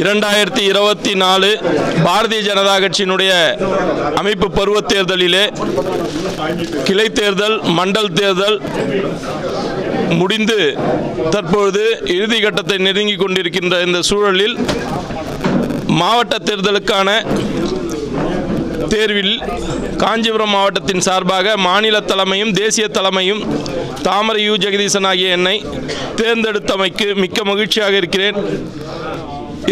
இரண்டாயிரத்தி இருபத்தி நாலு பாரதிய ஜனதா கட்சியினுடைய அமைப்பு பருவத் தேர்தலிலே கிளை தேர்தல் மண்டல் தேர்தல் முடிந்து தற்பொழுது இறுதி கட்டத்தை நெருங்கிக் கொண்டிருக்கின்ற இந்த சூழலில் மாவட்ட தேர்தலுக்கான தேர்வில் காஞ்சிபுரம் மாவட்டத்தின் சார்பாக மாநில தலைமையும் தேசிய தலைமையும் தாமரை யூ. ஜெகதீசன் ஆகிய என்னை தேர்ந்தெடுத்தமைக்கு மிக்க மகிழ்ச்சியாக இருக்கிறேன்.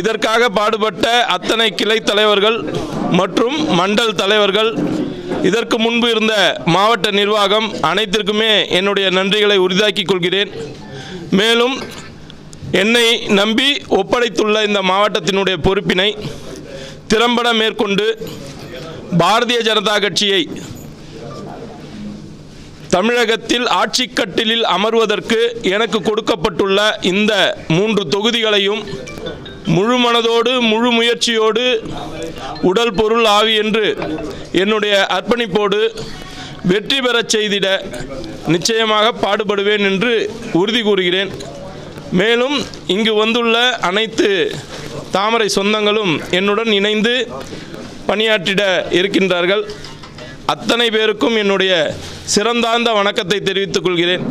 இதற்காக பாடுபட்ட அத்தனை கிளை தலைவர்கள் மற்றும் மண்டல் தலைவர்கள் இதற்கு முன்பு இருந்த மாவட்ட நிர்வாகம் அனைத்திற்குமே என்னுடைய நன்றிகளை உரிதாக்கிக் கொள்கிறேன். மேலும் என்னை நம்பி ஒப்படைத்துள்ள இந்த மாவட்டத்தினுடைய பொறுப்பினை திறம்பட மேற்கொண்டு பாரதிய ஜனதா கட்சியை தமிழகத்தில் ஆட்சிக்கட்டிலில் அமர்வதற்கு எனக்கு கொடுக்கப்பட்டுள்ள இந்த மூன்று தொகுதிகளையும் முழு மனதோடு முழு முயற்சியோடு உடல் பொருள் ஆவி என்று என்னுடைய அர்ப்பணிப்போடு வெற்றி பெறச் செய்திட நிச்சயமாக பாடுபடுவேன் என்று உறுதி கூறுகிறேன். மேலும் இங்கு வந்துள்ள அனைத்து தாமரை சொந்தங்களும் என்னுடன் இணைந்து பணியாற்றிட இருக்கின்றார்கள். அத்தனை பேருக்கும் என்னுடைய சிறந்தார்ந்த வணக்கத்தை தெரிவித்துக் கொள்கிறேன்.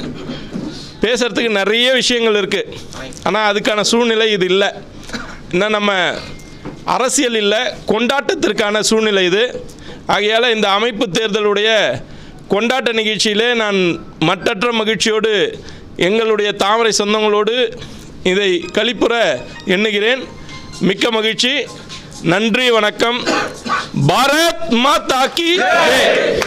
பேசுகிறதுக்கு நிறைய விஷயங்கள் இருக்குது ஆனால் அதுக்கான சூழ்நிலை இது இல்லை. இன்னும் நம்ம அரசியல் இல்லை கொண்டாட்டத்திற்கான சூழ்நிலை இது. ஆகையால் இந்த அமைப்பு தேர்தலுடைய கொண்டாட்ட நிகழ்ச்சியிலே நான் மற்றற்ற மகிழ்ச்சியோடு எங்களுடைய தாமரை சொந்தங்களோடு இதை கழிப்புற எண்ணுகிறேன். மிக்க மகிழ்ச்சி. நன்றி வணக்கம். भारत माता की जय।